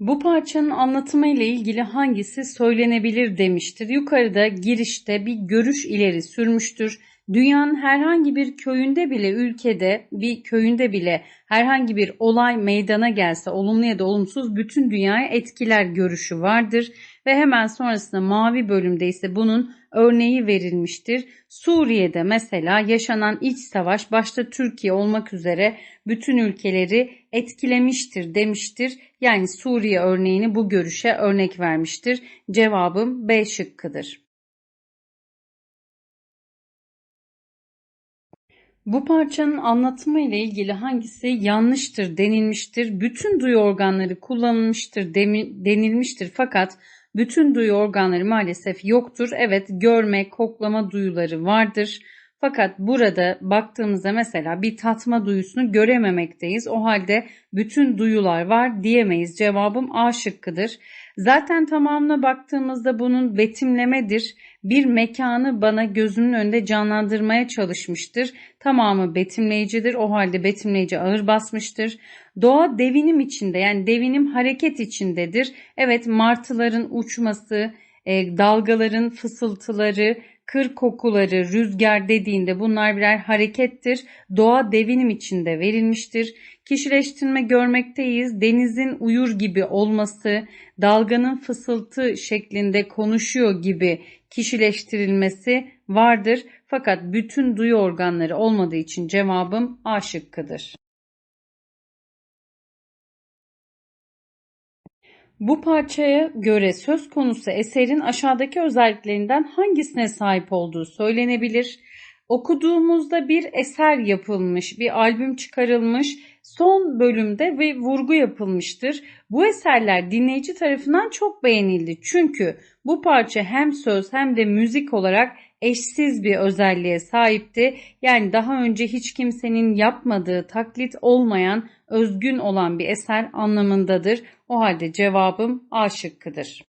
Bu parçanın anlatımı ile ilgili hangisi söylenebilir demiştir. Yukarıda girişte bir görüş ileri sürmüştür. Dünyanın herhangi bir köyünde bile ülkede bir köyünde bile herhangi bir olay meydana gelse olumlu ya da olumsuz bütün dünyaya etkiler görüşü vardır ve hemen sonrasında mavi bölümde ise bunun örneği verilmiştir. Suriye'de mesela yaşanan iç savaş başta Türkiye olmak üzere bütün ülkeleri etkilemiştir demiştir. Yani Suriye örneğini bu görüşe örnek vermiştir. Cevabım B şıkkıdır. Bu parçanın anlatımı ile ilgili hangisi yanlıştır denilmiştir. Bütün duyu organları kullanılmıştır denilmiştir fakat bütün duyu organları maalesef yoktur. Evet görme, koklama duyuları vardır. Fakat burada baktığımızda mesela bir tatma duyusunu görememekteyiz. O halde bütün duyular var diyemeyiz. Cevabım A şıkkıdır. Zaten tamamına baktığımızda bunun betimlemedir. Bir mekanı bana gözümün önünde canlandırmaya çalışmıştır. Tamamı betimleyicidir. O halde betimleyici ağır basmıştır. Doğa devinim içinde yani devinim hareket içindedir. Evet martıların uçması, e, dalgaların fısıltıları, kır kokuları, rüzgar dediğinde bunlar birer harekettir. Doğa devinim içinde verilmiştir. Kişileştirme görmekteyiz. Denizin uyur gibi olması, dalganın fısıltı şeklinde konuşuyor gibi kişileştirilmesi vardır. Fakat bütün duyu organları olmadığı için cevabım A şıkkıdır. Bu parçaya göre söz konusu eserin aşağıdaki özelliklerinden hangisine sahip olduğu söylenebilir. Okuduğumuzda bir eser yapılmış, bir albüm çıkarılmış, son bölümde ve vurgu yapılmıştır. Bu eserler dinleyici tarafından çok beğenildi. Çünkü bu parça hem söz hem de müzik olarak eşsiz bir özelliğe sahipti. Yani daha önce hiç kimsenin yapmadığı, taklit olmayan, özgün olan bir eser anlamındadır. O halde cevabım A şıkkıdır.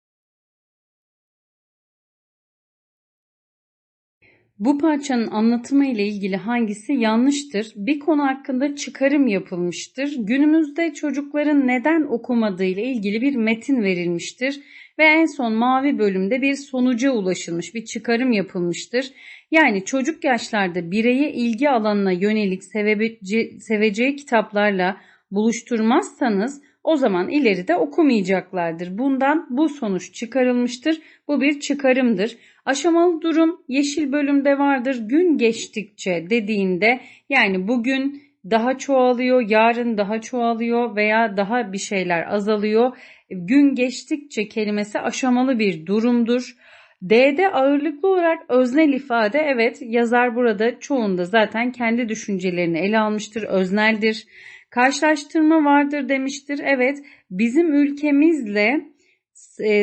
Bu parçanın anlatımı ile ilgili hangisi yanlıştır? Bir konu hakkında çıkarım yapılmıştır. Günümüzde çocukların neden okumadığı ile ilgili bir metin verilmiştir ve en son mavi bölümde bir sonuca ulaşılmış, bir çıkarım yapılmıştır. Yani çocuk yaşlarda bireye ilgi alanına yönelik sevece, seveceği kitaplarla buluşturmazsanız o zaman ileride okumayacaklardır. Bundan bu sonuç çıkarılmıştır. Bu bir çıkarımdır. Aşamalı durum yeşil bölümde vardır. Gün geçtikçe dediğinde yani bugün daha çoğalıyor, yarın daha çoğalıyor veya daha bir şeyler azalıyor. Gün geçtikçe kelimesi aşamalı bir durumdur. D'de ağırlıklı olarak öznel ifade evet yazar burada çoğunda zaten kendi düşüncelerini ele almıştır, özneldir. Karşılaştırma vardır demiştir. Evet bizim ülkemizle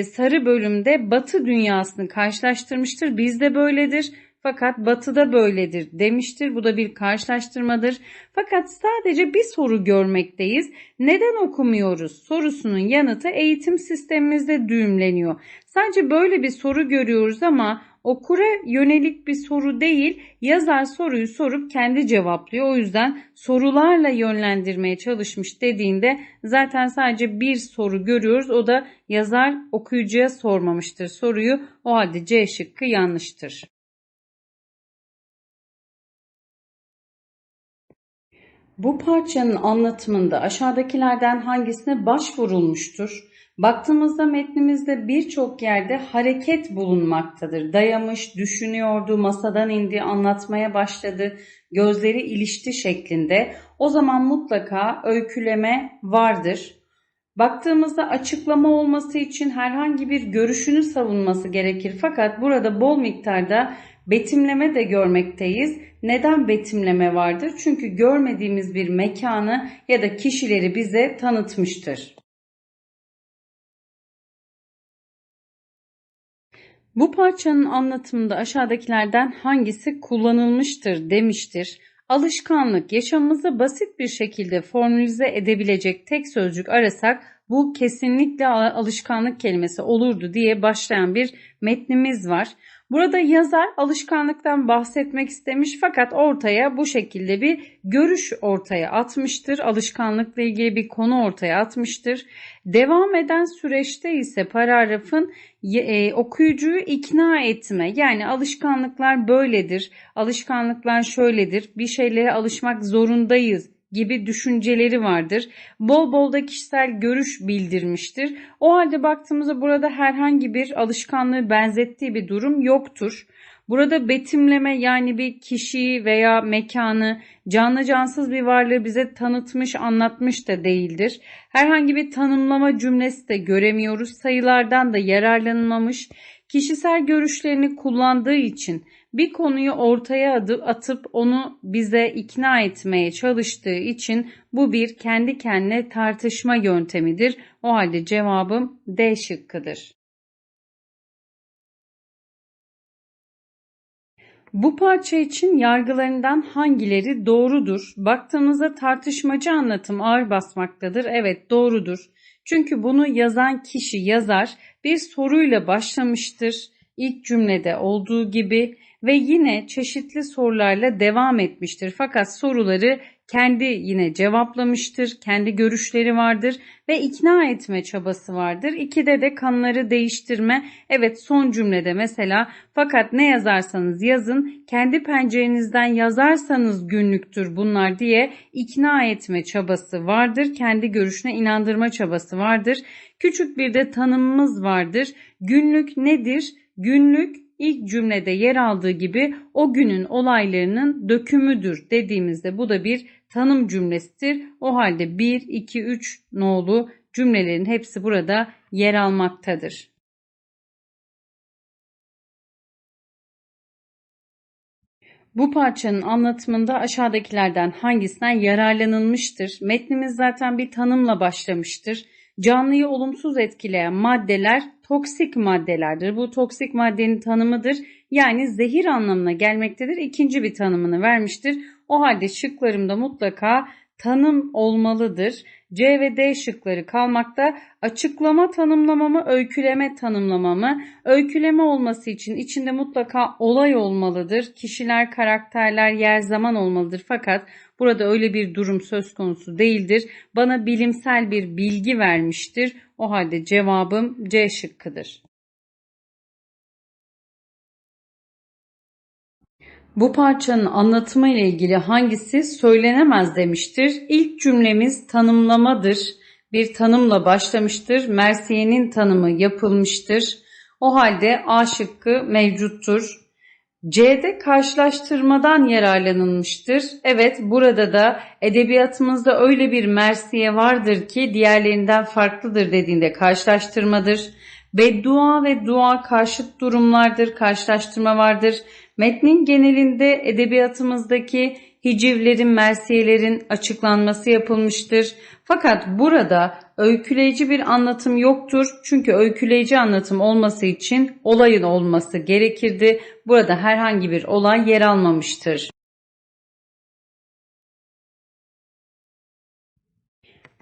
sarı bölümde batı dünyasını karşılaştırmıştır. Bizde böyledir. Fakat batıda böyledir demiştir. Bu da bir karşılaştırmadır. Fakat sadece bir soru görmekteyiz. Neden okumuyoruz? Sorusunun yanıtı eğitim sistemimizde düğümleniyor. Sadece böyle bir soru görüyoruz ama okura yönelik bir soru değil, yazar soruyu sorup kendi cevaplıyor. O yüzden sorularla yönlendirmeye çalışmış dediğinde zaten sadece bir soru görüyoruz. O da yazar okuyucuya sormamıştır soruyu. O halde C şıkkı yanlıştır. Bu parçanın anlatımında aşağıdakilerden hangisine başvurulmuştur? Baktığımızda metnimizde birçok yerde hareket bulunmaktadır. Dayamış, düşünüyordu, masadan indi, anlatmaya başladı, gözleri ilişti şeklinde. O zaman mutlaka öyküleme vardır. Baktığımızda açıklama olması için herhangi bir görüşünü savunması gerekir. Fakat burada bol miktarda betimleme de görmekteyiz. Neden betimleme vardır? Çünkü görmediğimiz bir mekanı ya da kişileri bize tanıtmıştır. Bu parçanın anlatımında aşağıdakilerden hangisi kullanılmıştır demiştir. Alışkanlık yaşamımızı basit bir şekilde formülize edebilecek tek sözcük arasak bu kesinlikle alışkanlık kelimesi olurdu diye başlayan bir metnimiz var. Burada yazar alışkanlıktan bahsetmek istemiş fakat ortaya bu şekilde bir görüş ortaya atmıştır. Alışkanlıkla ilgili bir konu ortaya atmıştır. Devam eden süreçte ise paragrafın e, okuyucuyu ikna etme yani alışkanlıklar böyledir, alışkanlıklar şöyledir, bir şeylere alışmak zorundayız gibi düşünceleri vardır. Bol bol da kişisel görüş bildirmiştir. O halde baktığımızda burada herhangi bir alışkanlığı benzettiği bir durum yoktur. Burada betimleme yani bir kişiyi veya mekanı canlı cansız bir varlığı bize tanıtmış, anlatmış da değildir. Herhangi bir tanımlama cümlesi de göremiyoruz. Sayılardan da yararlanılmamış. Kişisel görüşlerini kullandığı için bir konuyu ortaya atıp onu bize ikna etmeye çalıştığı için bu bir kendi kendine tartışma yöntemidir. O halde cevabım D şıkkıdır. Bu parça için yargılarından hangileri doğrudur? Baktığımızda tartışmacı anlatım ağır basmaktadır. Evet doğrudur. Çünkü bunu yazan kişi yazar bir soruyla başlamıştır. İlk cümlede olduğu gibi ve yine çeşitli sorularla devam etmiştir. Fakat soruları kendi yine cevaplamıştır, kendi görüşleri vardır ve ikna etme çabası vardır. İkide de kanları değiştirme. Evet son cümlede mesela fakat ne yazarsanız yazın kendi pencerenizden yazarsanız günlüktür bunlar diye ikna etme çabası vardır. Kendi görüşüne inandırma çabası vardır. Küçük bir de tanımımız vardır. Günlük nedir? Günlük ilk cümlede yer aldığı gibi o günün olaylarının dökümüdür dediğimizde bu da bir tanım cümlesidir. O halde 1, 2, 3 nolu cümlelerin hepsi burada yer almaktadır. Bu parçanın anlatımında aşağıdakilerden hangisinden yararlanılmıştır? Metnimiz zaten bir tanımla başlamıştır. Canlıyı olumsuz etkileyen maddeler toksik maddelerdir. Bu toksik maddenin tanımıdır. Yani zehir anlamına gelmektedir. İkinci bir tanımını vermiştir. O halde şıklarımda mutlaka tanım olmalıdır. C ve D şıkları kalmakta. Açıklama tanımlama mı, öyküleme tanımlama mı? Öyküleme olması için içinde mutlaka olay olmalıdır. Kişiler, karakterler, yer, zaman olmalıdır. Fakat burada öyle bir durum söz konusu değildir. Bana bilimsel bir bilgi vermiştir. O halde cevabım C şıkkıdır. Bu parçanın anlatımı ile ilgili hangisi söylenemez demiştir. İlk cümlemiz tanımlamadır. Bir tanımla başlamıştır. Mersiye'nin tanımı yapılmıştır. O halde A şıkkı mevcuttur. C'de karşılaştırmadan yararlanılmıştır. Evet burada da edebiyatımızda öyle bir mersiye vardır ki diğerlerinden farklıdır dediğinde karşılaştırmadır. Beddua ve dua karşıt durumlardır, karşılaştırma vardır. Metnin genelinde edebiyatımızdaki hicivlerin, mersiyelerin açıklanması yapılmıştır. Fakat burada öyküleyici bir anlatım yoktur. Çünkü öyküleyici anlatım olması için olayın olması gerekirdi. Burada herhangi bir olay yer almamıştır.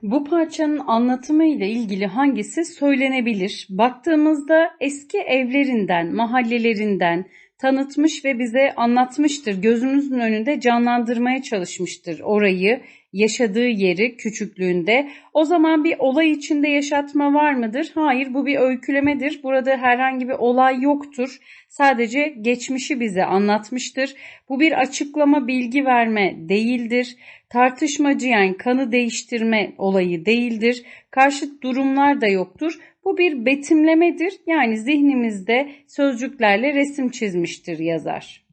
Bu parçanın anlatımı ile ilgili hangisi söylenebilir? Baktığımızda eski evlerinden, mahallelerinden, tanıtmış ve bize anlatmıştır. Gözümüzün önünde canlandırmaya çalışmıştır orayı, yaşadığı yeri küçüklüğünde. O zaman bir olay içinde yaşatma var mıdır? Hayır bu bir öykülemedir. Burada herhangi bir olay yoktur. Sadece geçmişi bize anlatmıştır. Bu bir açıklama, bilgi verme değildir. Tartışmacı yani kanı değiştirme olayı değildir. Karşıt durumlar da yoktur. Bu bir betimlemedir. Yani zihnimizde sözcüklerle resim çizmiştir yazar.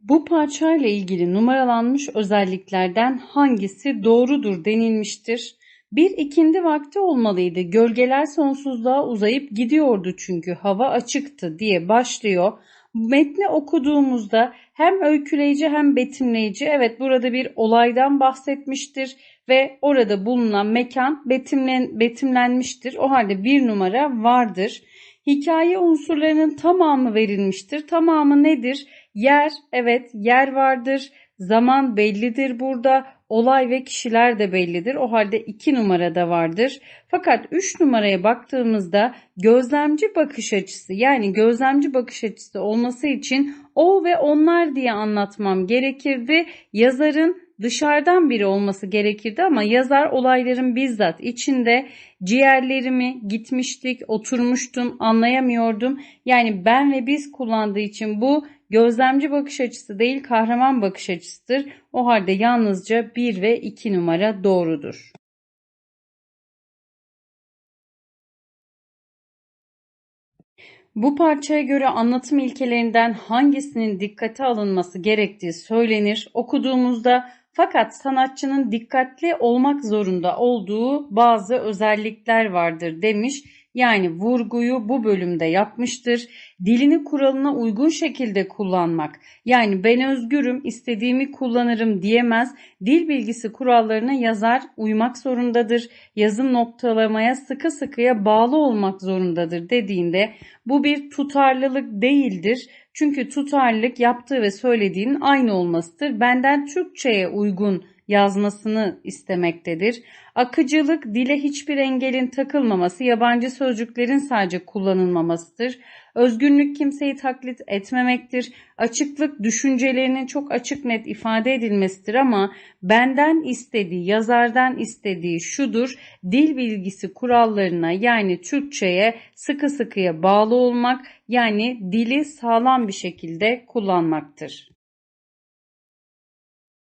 Bu parçayla ilgili numaralanmış özelliklerden hangisi doğrudur denilmiştir. Bir ikindi vakti olmalıydı. Gölgeler sonsuzluğa uzayıp gidiyordu çünkü hava açıktı diye başlıyor. Metni okuduğumuzda hem öyküleyici hem betimleyici evet burada bir olaydan bahsetmiştir ve orada bulunan mekan betimlen, betimlenmiştir. O halde bir numara vardır. Hikaye unsurlarının tamamı verilmiştir. Tamamı nedir? Yer, evet yer vardır. Zaman bellidir burada. Olay ve kişiler de bellidir. O halde 2 numarada vardır. Fakat 3 numaraya baktığımızda gözlemci bakış açısı yani gözlemci bakış açısı olması için o ve onlar diye anlatmam gerekirdi. Yazarın dışarıdan biri olması gerekirdi ama yazar olayların bizzat içinde ciğerlerimi gitmiştik, oturmuştum, anlayamıyordum. Yani ben ve biz kullandığı için bu gözlemci bakış açısı değil kahraman bakış açısıdır. O halde yalnızca 1 ve 2 numara doğrudur. Bu parçaya göre anlatım ilkelerinden hangisinin dikkate alınması gerektiği söylenir. Okuduğumuzda fakat sanatçının dikkatli olmak zorunda olduğu bazı özellikler vardır demiş. Yani vurguyu bu bölümde yapmıştır. Dilini kuralına uygun şekilde kullanmak. Yani ben özgürüm, istediğimi kullanırım diyemez. Dil bilgisi kurallarına yazar uymak zorundadır. Yazım noktalamaya sıkı sıkıya bağlı olmak zorundadır dediğinde bu bir tutarlılık değildir. Çünkü tutarlılık yaptığı ve söylediğinin aynı olmasıdır. Benden Türkçe'ye uygun yazmasını istemektedir. Akıcılık dile hiçbir engelin takılmaması, yabancı sözcüklerin sadece kullanılmamasıdır. Özgünlük kimseyi taklit etmemektir. Açıklık düşüncelerinin çok açık net ifade edilmesidir ama benden istediği, yazardan istediği şudur. Dil bilgisi kurallarına yani Türkçe'ye sıkı sıkıya bağlı olmak yani dili sağlam bir şekilde kullanmaktır.